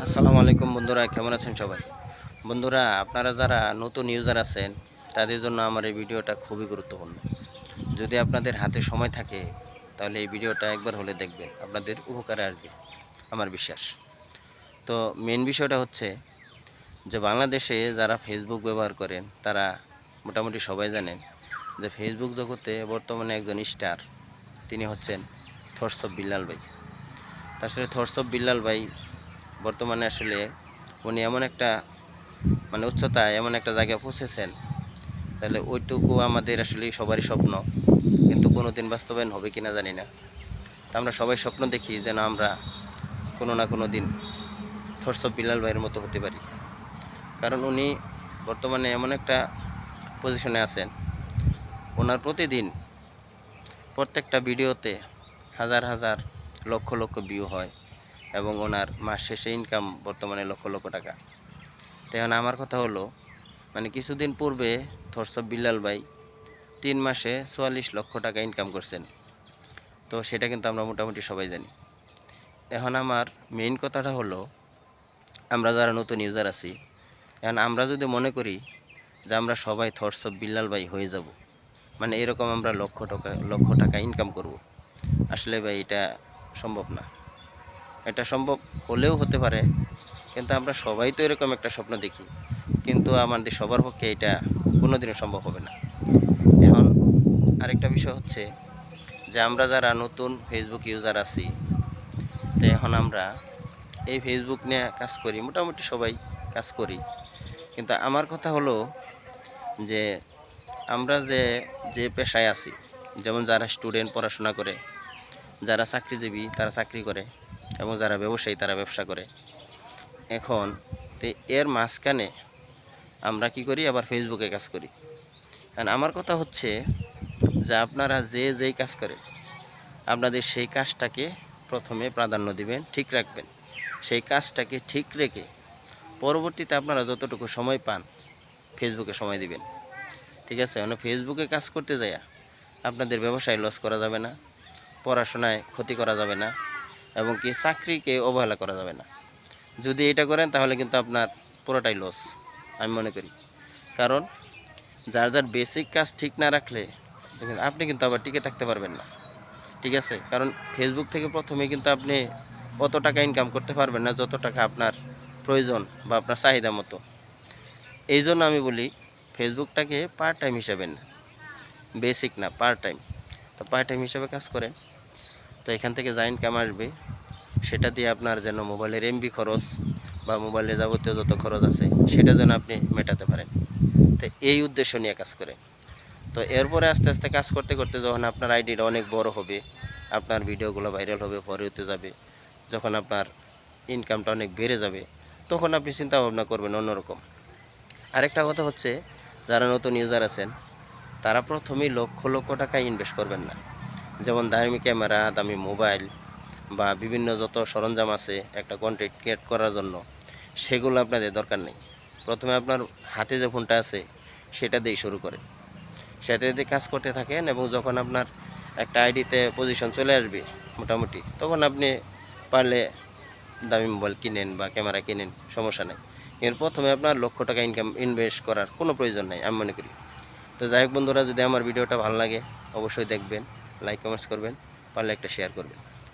আসসালামু আলাইকুম বন্ধুরা, কেমন আছেন সবাই? বন্ধুরা, আপনারা যারা নতুন ইউজার আছেন, তাদের জন্য আমার এই ভিডিওটা খুবই গুরুত্বপূর্ণ। যদি আপনাদের হাতে সময় থাকে, তাহলে এই ভিডিওটা একবার হলে দেখবেন, আপনাদের উপকারে আসবে, আমার বিশ্বাস। তো মেন বিষয়টা হচ্ছে যে, বাংলাদেশে যারা ফেসবুক ব্যবহার করেন, তারা মোটামুটি সবাই জানেন যে ফেসবুক জগতে বর্তমানে একজন স্টার তিনি হচ্ছেন থরসব বিল্লাল ভাই। আসলে থরসব বিল্লাল ভাই বর্তমানে আসলে উনি এমন একটা মানে উচ্চতায় এমন একটা জায়গায় পৌঁছেছেন। তাহলে ওইটুকু আমাদের আসলে সবারই স্বপ্ন, কিন্তু কোনো দিন বাস্তবায়ন হবে কি না জানি না। তা আমরা সবাই স্বপ্ন দেখি যেন আমরা কোনো না কোনো দিন থরসব বিলাল ভাইয়ের মতো হতে পারি। কারণ উনি বর্তমানে এমন একটা পজিশনে আছেন। ওনার প্রতিদিন প্রত্যেকটা ভিডিওতে হাজার হাজার লক্ষ লক্ষ ভিউ হয়। এবং ওনার মাস শেষে ইনকাম বর্তমানে লক্ষ লক্ষ টাকা। তো এখন আমার কথা হলো মানে কিছুদিন পূর্বে থরসব বিল্লাল ভাই, তিন মাসে চুয়াল্লিশ লক্ষ টাকা ইনকাম করছেন। তো সেটা কিন্তু আমরা মোটামুটি সবাই জানি। এখন আমার মেইন কথাটা হলো, আমরা যারা নতুন ইউজার আছি, এখন আমরা যদি মনে করি যে আমরা সবাই থরসব বিল্লাল ভাই হয়ে যাব মানে এরকম আমরা লক্ষ টাকা লক্ষ টাকা ইনকাম করব। আসলে ভাই এটা সম্ভব না। এটা সম্ভব হলেও হতে পারে, কিন্তু আমরা সবাই তো এরকম একটা স্বপ্ন দেখি। কিন্তু আমাদের সবার পক্ষে এটা কোনোদিনও সম্ভব হবে না। এখন আরেকটা বিষয় হচ্ছে যে আমরা যারা নতুন ফেসবুক ইউজার আছি, তো এখন আমরা এই ফেসবুক নিয়ে কাজ করি, মোটামুটি সবাই কাজ করি। কিন্তু আমার কথা হলো যে আমরা যে যে পেশায় আছি, যেমন যারা স্টুডেন্ট পড়াশোনা করে, যারা চাকরিজীবী, তারা চাকরি করে এবং যারা ব্যবসায়ী তারা ব্যবসা করে। এখন এর মাঝখানে আমরা কি করি? আবার ফেসবুকে কাজ করি। কারণ আমার কথা হচ্ছে যে আপনারা যে যেই কাজ করে আপনাদের সেই কাজটাকে প্রথমে প্রাধান্য দিবেন, ঠিক রাখবেন। সেই কাজটাকে ঠিক রেখে পরবর্তীতে আপনারা যতটুকু সময় পান ফেসবুকে সময় দিবেন। ঠিক আছে? মানে ফেসবুকে কাজ করতে যাইয়া আপনাদের ব্যবসায় লস করা যাবে না, পড়াশোনায় ক্ষতি করা যাবে না। এবং কি চাকরিকে অবহেলা করা যাবে না। যদি এটা করেন, তাহলে কিন্তু আপনার পুরোটাই লস আমি মনে করি। কারণ, যার যার বেসিক কাজ ঠিক না রাখলে আপনি কিন্তু আবার টিকে থাকতে পারবেন না। ঠিক আছে? কারণ ফেসবুক থেকে প্রথমে কিন্তু আপনি অত টাকা ইনকাম করতে পারবেন না, যত টাকা আপনার প্রয়োজন বা আপনার চাহিদা মতো। এই জন্য আমি বলি ফেসবুকটাকে পার্ট টাইম হিসাবে না বেসিক না পার্ট টাইম তো পার্ট টাইম হিসাবে কাজ করেন, তো এখান থেকে যা ইনকাম আসবে সেটা দিয়ে আপনার যেন মোবাইলের এমবি খরচ বা মোবাইলে যাবতীয় যত খরচ আছে, সেটা যেন আপনি মেটাতে পারেন। তো এই উদ্দেশ্য নিয়ে কাজ করে। তো এরপরে আস্তে আস্তে কাজ করতে করতে যখন আপনার আইডিটা অনেক বড় হবে, আপনার ভিডিওগুলো ভাইরাল হবে হতে যাবে, যখন আপনার ইনকামটা অনেক বেড়ে যাবে, তখন আপনি চিন্তা ভাবনা করবেন অন্যরকম। আরেকটা কথা হচ্ছে, যারা নতুন ইউজার আছেন, তারা প্রথমেই লক্ষ লক্ষ টাকা ইনভেস্ট করবেন না। যেমন দামি ক্যামেরা দামি মোবাইল বা বিভিন্ন যত সরঞ্জাম আছে একটা কন্টেন্ট ক্রিয়েট করার জন্য, সেগুলো আপনাদের দরকার নেই। প্রথমে আপনার হাতে যে ফোনটা আছে, সেটা দিয়ে শুরু করেন। সেটা দিয়ে কাজ করতে থাকেন এবং যখন আপনার একটা আইডিতে পজিশন চলে আসবে, মোটামুটি, তখন আপনি পারলে দামি মোবাইল কিনেন বা ক্যামেরা কিনেন, সমস্যা নেই। কিন্তু প্রথমে আপনার লক্ষ টাকা ইনকাম ইনভেস্ট করার কোনো প্রয়োজন নেই, আমি মনে করি। তো যাই হোক বন্ধুরা, যদি আমার ভিডিওটা ভালো লাগে, অবশ্যই দেখবেন লাইক কমেন্টস করবেন, পারলে একটা শেয়ার করবেন।